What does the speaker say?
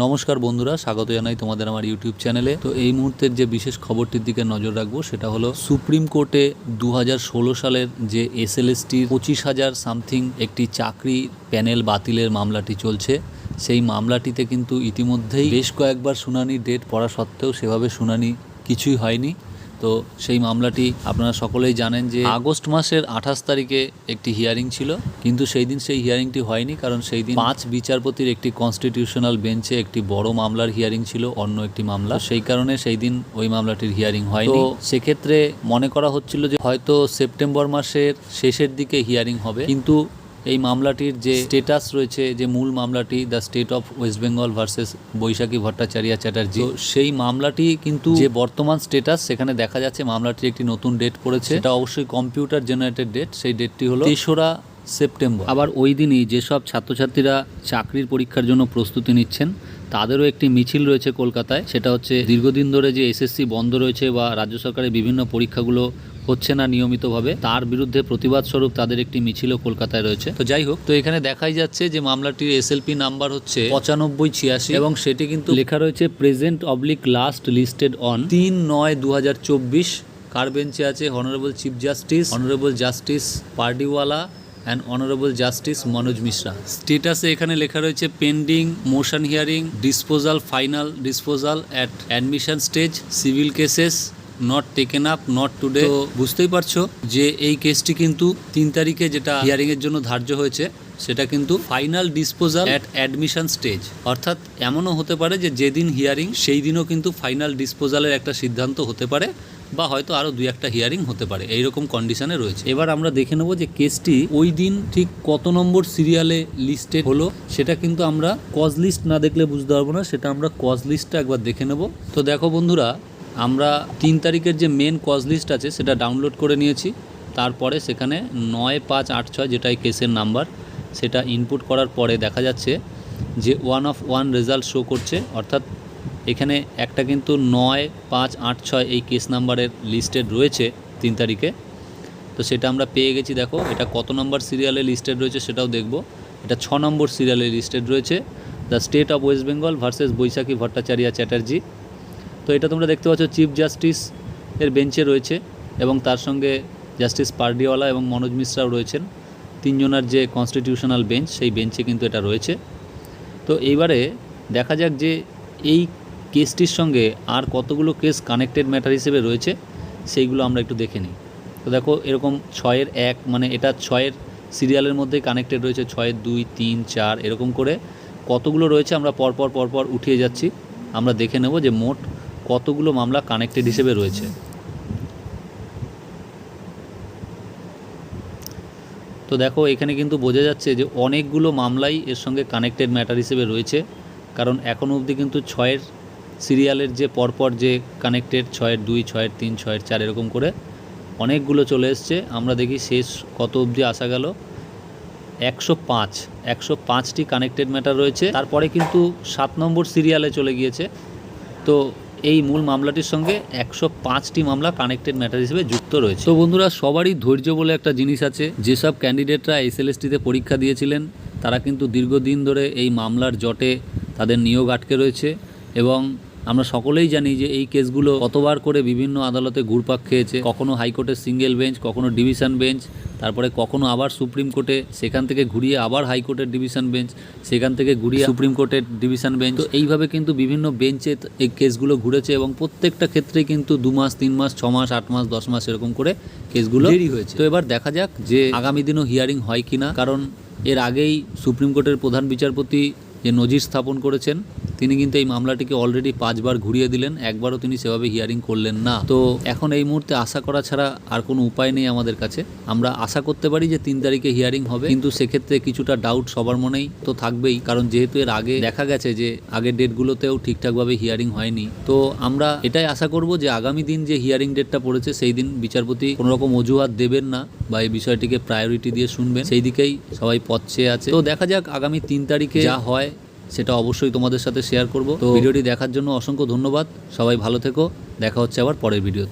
নমস্কার বন্ধুরা, স্বাগত জানাই তোমাদের আমার ইউটিউব চ্যানেলে তো এই মুহূর্তের যে বিশেষ খবরটির দিকে নজর রাখব, সেটা হলো সুপ্রিম কোর্টে দু হাজার ষোলো সালের যে এস এসএলএসটির পঁচিশ হাজার সামথিং একটি চাকরি প্যানেল বাতিলের মামলাটি চলছে। সেই মামলাটিতে কিন্তু ইতিমধ্যেই বেশ কয়েকবার শুনানি ডেট পড়া সত্ত্বেও সেভাবে শুনানি কিছুই হয়নি। তো সেই মামলাটি আপনারা সকলেই জানেন যে আগস্ট মাসের আঠাশ তারিখে একটি হিয়ারিং ছিল, কিন্তু সেই দিন সেই হিয়ারিংটি হয়নি, কারণ সেই দিন পাঁচ বিচারপতির একটি কনস্টিটিউশনাল বেঞ্চে একটি বড় মামলার হিয়ারিং ছিল, অন্য একটি মামলা। সেই কারণে সেই দিন ওই মামলাটির হিয়ারিং হয়নি। তো সেক্ষেত্রে মনে করা হচ্ছিল যে হয়তো সেপ্টেম্বর মাসের শেষের দিকে হিয়ারিং হবে, কিন্তু এই মামলাটির যে স্টেটাস রয়েছে, যে মূল মামলাটি the State of West Bengal versus Baishakhi Bhattacharya Chatterjee. তো সেই মামলাটি কিন্তু যে বর্তমান স্টেটাস সেখানে দেখা যাচ্ছে মামলাটির একটি নতুন ডেট পড়েছে। এটা অবশ্যই কম্পিউটার জেনারেটেড ডেট সেই ডেটটি হলো তেসরা সেপ্টেম্বর। আবার ওই দিনই যেসব ছাত্রছাত্রীরা চাকরির পরীক্ষার জন্য প্রস্তুতি নিচ্ছেন, তাদেরও একটি মিছিল রয়েছে কলকাতায়। সেটা হচ্ছে দীর্ঘদিন ধরে যে এসএসসি বন্ধ রয়েছে বা রাজ্য সরকারের বিভিন্ন পরীক্ষাগুলো হচ্ছে না নিয়মিতভাবে তার বিরুদ্ধে প্রতিবাদ স্বরূপ তাদের একটি মিছিলও কলকাতায় রয়েছে। তো যাই হোক তো এখানে দেখাই যাচ্ছে যে মামলাটির এসএলপি নাম্বার হচ্ছে পঁচানব্বই ছিয়াশি এবং সেটি কিন্তু লেখা রয়েছে present oblique last listed on তিন নয় দু হাজার চব্বিশ। কার বেঞ্চে আছে? Honourable chief justice honourable justice Pardiwala and honourable justice Manoj Mishra স্টেটাসে এখানে লেখা রয়েছে pending motion hearing disposal final disposal at admission stage civil cases not taken up not today তো বুঝতেই পারছ যে এই কেসটি কিন্তু তিন তারিখে যেটা হিয়ারিং এর জন্য ধার্য হয়েছে, সেটা কিন্তু final disposal at admission stage অর্থাৎ এমনও হতে পারে যে যেদিন হিয়ারিং সেই দিনও কিন্তু ফাইনাল ডিসপোজালের একটা সিদ্ধান্ত হতে পারে, বা হয়তো আরও দুই একটা হিয়ারিং হতে পারে, এইরকম কন্ডিশনে রয়েছে। এবার আমরা দেখে নেব যে কেসটি ওই দিন ঠিক কত নম্বর সিরিয়ালে লিস্টে হলো, সেটা কিন্তু আমরা কজ লিস্ট না দেখলে বুঝতে পারব না, সেটা আমরা কজ লিস্টটা একবার দেখে নেব। তো দেখো বন্ধুরা আমরা তিন তারিখের যে মেন কজ লিস্ট আছে, সেটা ডাউনলোড করে নিয়েছি। তারপরে সেখানে নয় পাঁচ আট ছয় যেটা এই কেসের নাম্বার সেটা ইনপুট করার পরে দেখা যাচ্ছে যে one of one result show করছে। অর্থাৎ এখানে একটা কিন্তু নয় পাঁচ আট ছয় এই কেস নাম্বারের লিস্টেড রয়েছে তিন তারিখে। তো সেটা আমরা পেয়ে গেছি, দেখো, এটা কত নম্বর সিরিয়ালে লিস্টেড রয়েছে সেটাও দেখব। এটা ছ নম্বর সিরিয়ালে লিস্টেড রয়েছে। The State of West Bengal versus Baishakhi Bhattacharya Chatterjee তো এটা তোমরা দেখতে পাচ্ছ চিফ জাস্টিস এর বেঞ্চে রয়েছে এবং তার সঙ্গে জাস্টিস পার্ডিওয়ালা এবং মনোজ মিশ্রাও রয়েছেন। তিনজনের যে কনস্টিটিউশনাল বেঞ্চ সেই বেঞ্চে কিন্তু এটা রয়েছে। তো এইবারে দেখা যাক যে এই কেসটির সঙ্গে আর কতগুলো কেস কানেক্টেড ম্যাটার হিসেবে রয়েছে, সেইগুলো আমরা একটু দেখে নিই। তো দেখো, এরকম ছয়ের এক মানে এটা ছয়ের সিরিয়ালের মধ্যে কানেক্টেড রয়েছে ছয়ের দুই, তিন, চার, এরকম করে। কতগুলো রয়েছে আমরা পরপর পরপর উঠিয়ে যাচ্ছি। আমরা দেখে নেব যে মোট কতগুলো মামলা কানেক্টেড হিসেবে রয়েছে? তো দেখো, এখানে কিন্তু বোঝা যাচ্ছে যে অনেকগুলো মামলাই এর সঙ্গে কানেক্টেড ম্যাটার হিসেবে রয়েছে। কারণ এখনও অবধি কিন্তু ছয়ের সিরিয়ালের যে পরপর যে কানেক্টেড ছয়ের দুই, ছয়ের তিন, ছয়ের চার এরকম করে অনেকগুলো চলে এসছে। আমরা দেখি শেষ কত অবধি আসা গেল? একশো পাঁচ। একশো পাঁচটি কানেক্টেড ম্যাটার রয়েছে। তারপরে কিন্তু সাত নম্বর সিরিয়ালে চলে গিয়েছে। তো এই মূল মামলাটির সঙ্গে একশো পাঁচটি মামলা কানেক্টেড ম্যাটার হিসেবে যুক্ত রয়েছে। তো বন্ধুরা, সবারই ধৈর্য বলে একটা জিনিস আছে, যেসব ক্যান্ডিডেটরা এসএলএসটিতে পরীক্ষা দিয়েছিলেন, তারা কিন্তু দীর্ঘদিন ধরে এই মামলার জটে তাদের নিয়োগ আটকে রয়েছে এবং আমরা সকলেই জানি যে এই কেসগুলো কতবার করে বিভিন্ন আদালতে ঘুরপাক খেয়েছে কখনো হাইকোর্টের সিঙ্গেল বেঞ্চ কখনো ডিভিশন বেঞ্চ তারপরে কখনো আবার সুপ্রিম কোর্টে সেখান থেকে ঘুরিয়ে আবার হাইকোর্টের ডিভিশন বেঞ্চ সেখান থেকে ঘুরিয়ে সুপ্রিম কোর্টের ডিভিশন বেঞ্চ। তো এইভাবে কিন্তু বিভিন্ন বেঞ্চে এই কেসগুলো ঘুরেছে এবং প্রত্যেকটা ক্ষেত্রে কিন্তু দু মাস তিন মাস ছ মাস আট মাস দশ মাস এরকম করে কেসগুলো দেরি হয়েছে। তো এবার দেখা যাক যে আগামী দিনও হিয়ারিং হয় কিনা কারণ এর আগেই সুপ্রিম কোর্টের প্রধান বিচারপতি যে নজির স্থাপন করেছেন তিনি কিন্তু এই মামলাটিকে অলরেডি পাঁচবার ঘুরিয়ে দিলেন, একবারও তিনি সেভাবে হিয়ারিং করলেন না। তো এখন এই মুহূর্তে আশা করা ছাড়া আর কোনো উপায় নেই আমাদের কাছে। আমরা আশা করতে পারি যে তিন তারিখে হিয়ারিং হবে, কিন্তু সেক্ষেত্রে কিছুটা ডাউট সবার মনেই তো থাকবেই, কারণ যেহেতু এর আগে দেখা গেছে যে আগের ডেটগুলোতেও ঠিকঠাকভাবে হিয়ারিং হয়নি। তো আমরা এটাই আশা করব যে আগামী দিন যে হিয়ারিং ডেটটা পড়েছে, সেই দিন বিচারপতি কোনো রকম অজুহাত দেবেন না বা এই বিষয়টিকে প্রায়োরিটি দিয়ে শুনবেন। সেই দিকেই সবাই পথ চেয়ে আছে। তো দেখা যাক আগামী তিন তারিখে যা হয় সেটা অবশ্যই তোমাদের সাথে শেয়ার করব। ভিডিওটি দেখার জন্য অসংখ্য ধন্যবাদ। সবাই ভালো থেকো। দেখা হচ্ছে আবার পরের ভিডিওতে।